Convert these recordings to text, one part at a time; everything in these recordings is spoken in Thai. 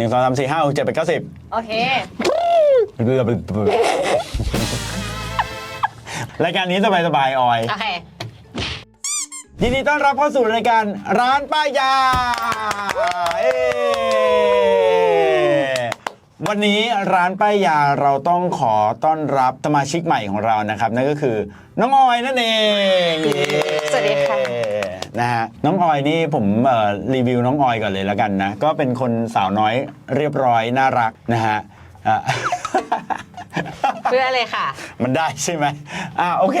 หนึ่งสองสามสี่ห้าหกเจ็ดแปดเก้าสิบโอเคเรือรายการนี้สบายสบายๆออย โอเค ยินดีต้อนรับเข้าสู่รายการร้านป้ายาเอ้วันนี้ร้านป้ายาเราต้องขอต้อนรับสมาชิกใหม่ของเรานะครับ นั่นก็คือน้องออยนั่นเองเย้สวัสดีค่ะ นะฮะน้องออยนี่ผมเอ่อรีวิวน้องออยก่อนเลยแล้วกันนะ ก็เป็นคนสาวน้อยเรียบร้อยน่ารักนะฮะอะเพื่อเลยค่ะ มันได้ใช่ไหมอ่าโอเค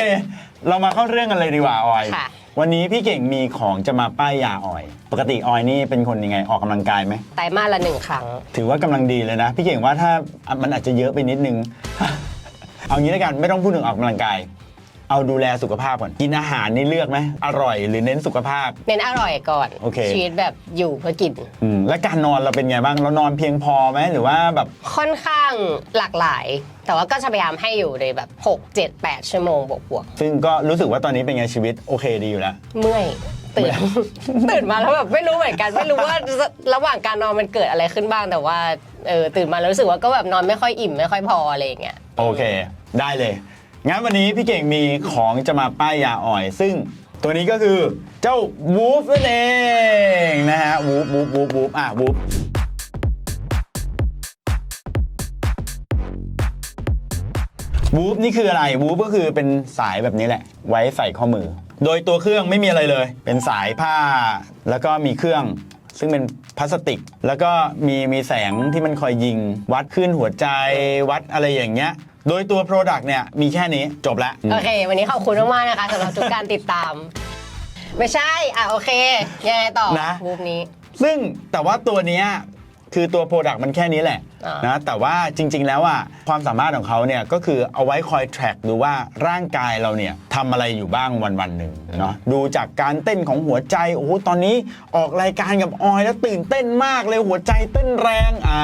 เรามาเข้าเรื่องกันเลยดีกว่าออยค่ะวันนี้พี่เก่งมีของจะมาป้ายยาออย ปกติออยนี่เป็นคนยังไงออกกำลังกายไหมไตรมาสละหนึ่งครั้ง ถือว่ากำลังดีเลยนะ พี่เก่งว่าถ้ามันอาจจะเยอะไปนิดนึง เอางี้แล้วกันไม่ต้องพูดถึงออกกำลังกาย เอาดูแลสุขภาพก่อน กินอาหารนี่เลือกไหมอร่อยหรือเน้นสุขภาพ เน้นอร่อยก่อน โอเค ชีวิตแบบอยู่เพื่อกิน อืมและการนอนเราเป็นไงบ้างเรานอนเพียงพอไหมหรือว่าแบบ ค่อนข้างหลากหลาย แต่ว่าก็จะพยายามให้อยู่ในแบบ 6 7 8 ชั่วโมงบวกซึ่งก็รู้สึกว่าตอนนี้เป็นไงชีวิตโอเคดีอยู่แล้ว ๆเมื่อยตื่น ตื่นมาแล้วแบบไม่รู้เหมือนกัน ไม่รู้ว่าระหว่างการนอนมันเกิดอะไรขึ้นบ้างแต่ว่าเออตื่นมาแล้วรู้สึกว่าก็แบบนอนไม่ค่อยอิ่มไม่ค่อยพออะไรอย่างเงี้ย โอเค ได้เลย งั้นวันนี้พี่เก่งมีของจะมาป้ายยาอ่อย ซึ่งตัวนี้ก็คือเจ้าวูฟนั่นเองนะฮะวูฟวูฟวูฟวูฟอะวูฟวูฟนี่คืออะไรวูฟก็คือเป็นสายแบบนี้แหละ ไว้ใส่ข้อมือ โดยตัวเครื่องไม่มีอะไรเลย เป็นสายผ้า แล้วก็มีเครื่อง ซึ่งเป็นพลาสติก แล้วก็มีมีแสงที่มันคอยยิง วัดขึ้นหัวใจวัดอะไรอย่างเงี้ย โดยตัว Product เนี่ยมีแค่นี้จบละโอเค วันนี้ขอบคุณมากๆนะคะสำหรับทุกการติดตาม ไม่ใช่ อะ โอเค ยังไงต่อนะ รูปนี้ ซึ่งแต่ว่าตัวเนี้ย คือตัว Product มันแค่นี้แหละอ่านนะแต่ว่าจริง ๆ แล้วอะความสามารถของเขาเนี่ยก็คือเอาไว้คอย track ดูว่าร่างกายเราเนี่ยทำอะไรอยู่บ้างวันวันๆหนึ่งเนาะดูจากการเต้นของหัวใจโอ้โหตอนนี้ออกรายการกับออยแล้วตื่นเต้นมากเลยหัวใจเต้นแรงอ่า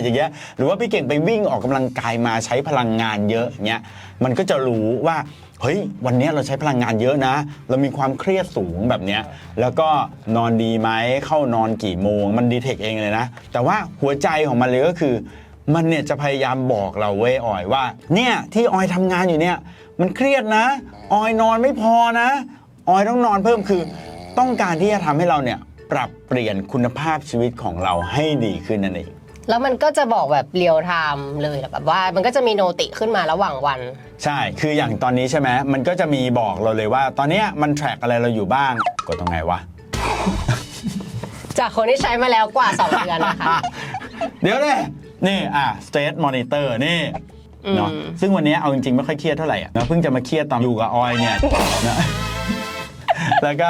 อย่างเงี้ยหรือว่าพี่เก่งไปวิ่งออกกำลังกายมาใช้พลังงานเยอะอย่างเงี้ยมันก็จะรู้ว่า เฮ้ยวันนี้เราใช้พลังงานเยอะนะ เรามีความเครียดสูงแบบเนี้ยแล้วก็นอนดีไหมเข้านอนกี่โมง มันดีเทคเองเลยนะ แต่ว่าหัวใจของมันเลยก็คือ มันเนี่ยจะพยายามบอกเราเว้ยออยว่า เนี่ยที่ออยทำงานอยู่เนี่ยมันเครียดนะ ออยนอนไม่พอนะ ออยต้องนอนเพิ่มคือ ต้องการที่จะทำให้เราเนี่ยปรับเปลี่ยนคุณภาพชีวิตของเราให้ดีขึ้นนั่นเอง แล้วมันก็จะบอกแบบเรียลไทม์เลยแบบว่า มันก็จะมีโนติขึ้นมาระหว่างวัน ใช่ คืออย่างตอนนี้ใช่ไหมมันก็จะมีบอกเราเลยว่า ตอนเนี้ยมัน track อะไรเราอยู่บ้าง กดตรงไหนวะ จากคนที่ใช้มาแล้วกว่า 2 เดือนนะคะ เดี๋ยวเลยนี่อะ stress monitor นี่เนาะอืมซึ่งวันนี้เอาจริงๆ ไม่ค่อยเครียดเท่าไหร่อะนะเพิ่งจะมาเครียดตอนอยู่กับออยเนี่ยนะ แล้วก็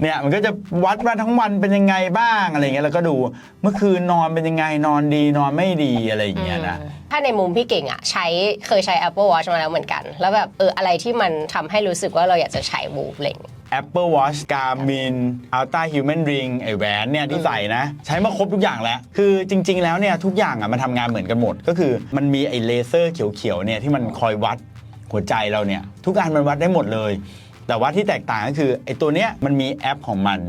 เนี่ยมันก็จะวัดว่าทั้งวันเป็นยังไงบ้างอะไรเงี้ยแล้วก็ดูเมื่อคืนนอนเป็นยังไงนอนดีนอนไม่ดีอะไรอย่างเงี้ยนะ ถ้าในมุมพี่เก่งอะใช้เคยใช้ Apple Watch มาแล้วเหมือนกัน แล้วแบบเอออะไรที่มันทำให้รู้สึกว่าเราอยากจะใช้วูฟอะไรอย่างเงี้ย Apple Watch Garmin Ultra Human Ring ไอแหวนเนี่ยที่ใส่นะ ใช้มาครบทุกอย่างแล้ว คือจริง ๆ แล้วเนี่ยทุกอย่างอะมันทำงานเหมือนกันหมด ก็คือมันมีไอเลเซอร์เขียวๆเนี่ยที่มันคอยวัดหัวใจเราเนี่ย ทุกอันมันวัดได้หมดเลย แต่ว่าที่แตกต่างก็คือไอตัวเนี้ยมันมีแอปของมัน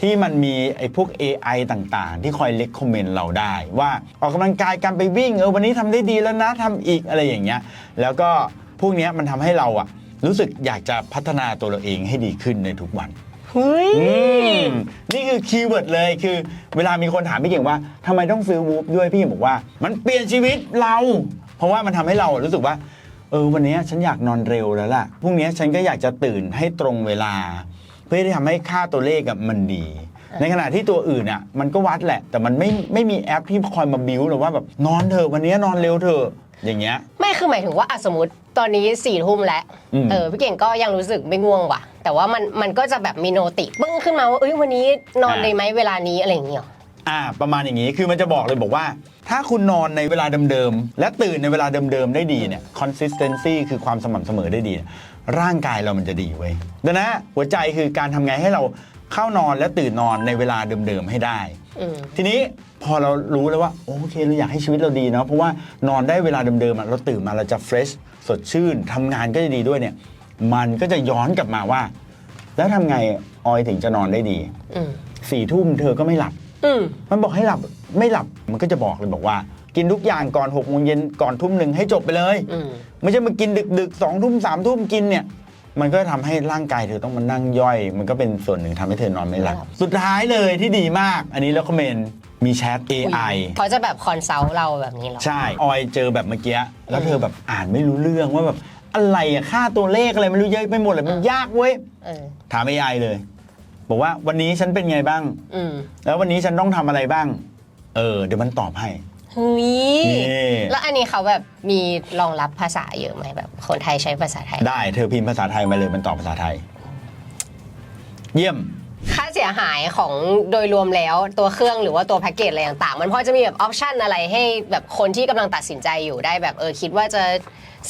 ที่มันมีไอพวก AI ต่างๆ ที่คอยเล c กคอมเมนต์เราได้ ว่าออกกำลังกายการไปวิ่งเออวันนี้ทำได้ดีแล้วนะทำอีกอะไรอย่างเงี้ยแล้วก็พวกเนี้ยมันทำให้เราอะรู้สึกอยากจะพัฒนาตัวเราเองให้ดีขึ้นในทุกวันเฮ้ยอืมนี่คือคีย์เวิร์ดเลยคือ เวลามีคนถามพี่เก่งว่าทำไมต้องซื้อวูฟด้วยพี่เก่งบอกว่า มันเปลี่ยนชีวิตเรา เพราะว่ามันทำให้เรารู้สึกว่า เออวันนี้ฉันอยากนอนเร็วแล้วล่ะพรุ่งนี้ฉันก็อยากจะตื่นให้ตรงเวลา เพื่อที่ทำให้ค่าตัวเลขอะมันดี ในขณะที่ตัวอื่นอะมันก็วัดแหละ แต่มันไม่ไม่มีแอปที่คอยมาบิ้วหรือว่าแบบนอนเถอะวันนี้นอนเร็วเถอะอย่างเงี้ย ไม่คือหมายถึงว่าอะสมมติตอนนี้สี่ทุ่มแล้วอืม เออพี่เก่งก็ยังรู้สึกไม่ง่วงว่ะ แต่ว่ามันมันก็จะแบบมีโนติปึ้งขึ้นมาว่าเอ้ยวันนี้นอนเลยไหมเวลานี้อะไรอย่างเงี้ยอ่าประมาณอย่างนี้คือมันจะบอกเลยบอกว่า ถ้าคุณนอนในเวลาเดิมๆและตื่นในเวลาเดิมๆได้ดีเนี่ย consistency คือความสม่ำเสมอได้ดีเนี่ยร่างกายเรามันจะดีเว้ยดังนั้นหัวใจคือการทำไงให้เราเข้านอนและตื่นนอนในเวลาเดิมๆให้ได้ อืม ทีนี้พอเรารู้แล้วว่า โอเคเราอยากให้ชีวิตเราดีเนาะเพราะว่านอนได้เวลาเดิมๆอะเราตื่นมาเราจะ fresh สดชื่นทำงานก็จะดีด้วยเนี่ย มันก็จะย้อนกลับมาว่า แล้วทำไงออยถึงจะนอนได้ดีอืม สี่ทุ่มเธอก็ไม่หลับ อืมมันบอกให้หลับไม่หลับมันก็จะบอกเลยบอกว่า กินทุกอย่างก่อนหกโมงเย็นก่อนทุ่มหนึ่งให้จบไปเลยอืมไม่ใช่มากินดึกดึกสองทุ่มสามทุ่มกินเนี่ย มันก็ทำให้ร่างกายเธอต้องมานั่งย่อย มันก็เป็นส่วนหนึ่งทำให้เธอนอนไม่หลับไม่หลับสุดท้ายเลยที่ดีมาก อันนี้แล้วคอมเมนต์มีแชท AI เขาจะแบบคอนซัลท์เราแบบนี้เหรอ ใช่ ออยเจอแบบเมื่อกี้ แล้วเธอแบบอ่านไม่รู้เรื่องว่าแบบอะไรอะค่าตัวเลขอะไรไม่รู้เยอะไปหมดเลยมันยากเว้ย เออ ถาม AI เลย บอกว่าวันนี้ฉันเป็นไงบ้าง อืมแล้ววันนี้ฉันต้องทำอะไรบ้าง เออ เดี๋ยวมันตอบให้ เฮ้ยนี่ แล้วอันนี้เขาแบบมีรองรับภาษาเยอะไหมแบบคนไทยใช้ภาษาไทย ได้เธอพิมพ์ภาษาไทยมาเลยมันตอบภาษาไทย เยี่ยม ค่าเสียหายของโดยรวมแล้วตัวเครื่องหรือว่าตัวแพ็กเกจอะไรต่างๆ มันพอจะมีแบบออปชันอะไรให้แบบคนที่กำลังตัดสินใจอยู่ได้แบบเออคิดว่าจะ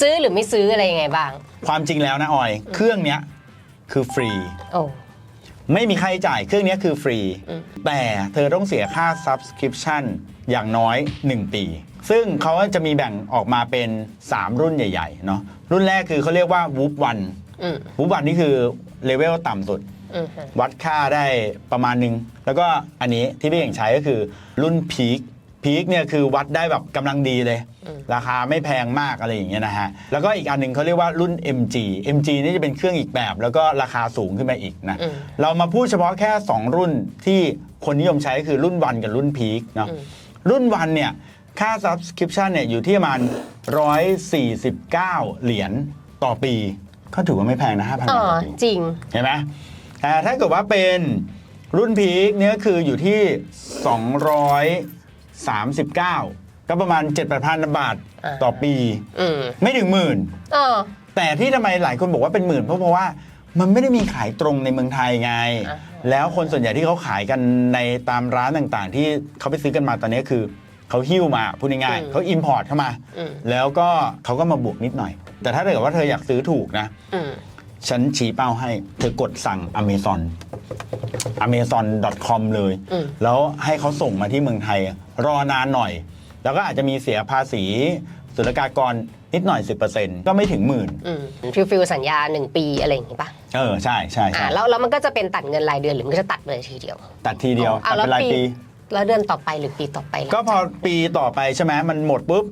ซื้อหรือไม่ซื้ออะไรยังไงบ้าง ความจริงแล้วนะออย เครื่องเนี้ย คือฟรี โอ้ ไม่มีค่าใช้จ่ายเครื่องเนี้ยคือฟรีอืมแต่เธอต้องเสียค่า subscription อย่างน้อย 1 ปี ซึ่งเขาจะมีแบ่งออกมาเป็น 3 รุ่นใหญ่ๆเนาะรุ่นแรกคือเขาเรียกว่า Whoop One อืม Whoop One นี่คือเลเวลต่ำสุดอืมวัดค่าได้ประมาณหนึง แล้วก็อันนี้ที่พี่เก่งใช้ก็คือรุ่นพีค พีคเนี่ยคือวัดได้แบบกำลังดีเลย ราคาไม่แพงมากอะไรอย่างเงี้ยนะฮะ แล้วก็อีกอันหนึ่งเขาเรียกว่ารุ่น MG MG นี่จะเป็นเครื่องอีกแบบ แล้วก็ราคาสูงขึ้นมาอีกนะอืมเรามาพูดเฉพาะแค่ 2 รุ่นที่คนนิยมใช้ก็คือรุ่นวันกับรุ่นพีคเนาะอืมรุ่นวันเนี่ยค่า subscription เนี่ยอยู่ที่ประมาณ149 เหรียญต่อปี ก็ถือว่าไม่แพงนะ5,000บาทอ๋อต่อปีจริง เห็นไหมแต่ถ้าเกิดว่าเป็นรุ่นพีคเนี่ยก็คืออยู่ที่ 239 ก็ประมาณ 7 8 0 0 0บาทอ่าต่อปี อืมไม่ถึงหมื่นอ๋อแต่ที่ทำไมหลายคนบอกว่าเป็นหมื่นเพราะเพราะว่ามันไม่ได้มีขายตรงในเมืองไทยไง อ่า แล้วคนส่วนใหญ่ที่เขาขายกันในตามร้านต่างๆ ที่เขาไปซื้อกันมาตอนนี้คือเขาหิ้วมาพูดง่ายๆเขาอิมพอร์ตเข้ามา อืมแล้วก็เขาก็มาบวกนิดหน่อย แต่ถ้าเกิดว่าเธออยากซื้อถูกนะ อืม ฉันชี้เป้าให้ เธอกดสั่ง Amazon amazon.com เลย อืม แล้วให้เขาส่งมาที่เมืองไทย รอนานหน่อย แล้วก็อาจจะมีเสียภาษีศุลกากรนิดหน่อย 10%ก็ไม่ถึงหมื่นอืมฟิลฟิลสัญญาหนึ่งปีอะไรอย่างงี้ป่ะเออ ใช่ใช่อ่าใช่แล้วแล้วมันก็จะเป็นตัดเงินรายเดือนหรือมันก็จะตัดเลยทีเดียวตัดทีเดียวอ๋อตัดอะเป็นรายปี แล้วเดือนต่อไปหรือปีต่อไปล่ะก็พอปีต่อไปใช่ไหมมันหมดปุ๊บ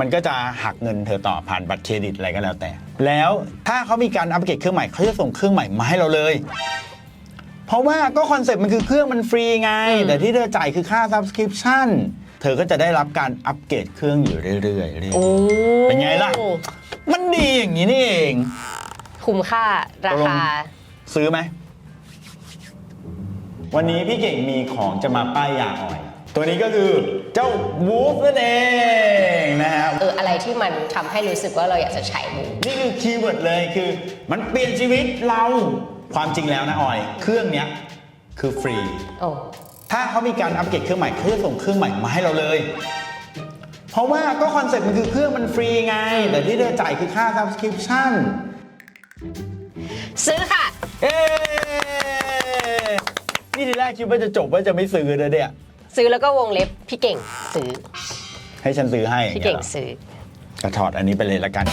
มันก็จะหักเงินเธอต่อผ่านบัตรเครดิตอะไรก็แล้วแต่ แล้วถ้าเขามีการอัปเกรดเครื่องใหม่เขาจะส่งเครื่องใหม่มาให้เราเลย เพราะว่าก็คอนเซ็ปต์มันคือเครื่องมันฟรีไง แต่ที่เธอจ่ายคือค่า subscription เธอก็จะได้รับการอัปเกรดเครื่องอยู่เรื่อยๆเรื่อยโอ้เป็นไงล่ะๆมันดีอย่างนี้นี่เอง คุ้มค่าราคา ซื้อไหม วันนี้พี่เก่งมีของจะมาป้ายยาอ่อย ตัวนี้ก็คือเจ้าวูฟนั่นเองนะฮะ เออ อะไรที่มันทำให้รู้สึกว่าเราอยากจะใช้มู นี่คือคีย์เวิร์ดเลยคือ มันเปลี่ยนชีวิตเรา ความจริงแล้วนะออย เครื่องเนี้ยคือฟรี โอ้ถ้าเขามีการอัปเกรดเครื่องใหม่เขาจะส่งเครื่องใหม่มาให้เราเลย เพราะว่าก็คอนเซ็ปต์มันคือเครื่องมันฟรีไง แต่ที่เธอจ่ายคือค่า subscription ซื้อค่ะ เอ๊ะนี่ทีแรกคิดว่าจะจบว่าจะไม่ซื้อเลยเนี่ยซื้อแล้วก็วงเล็บพี่เก่งซื้อ ให้ฉันซื้อให้พี่เก่งซื้อกระถอดอันนี้ไปเลยละกัน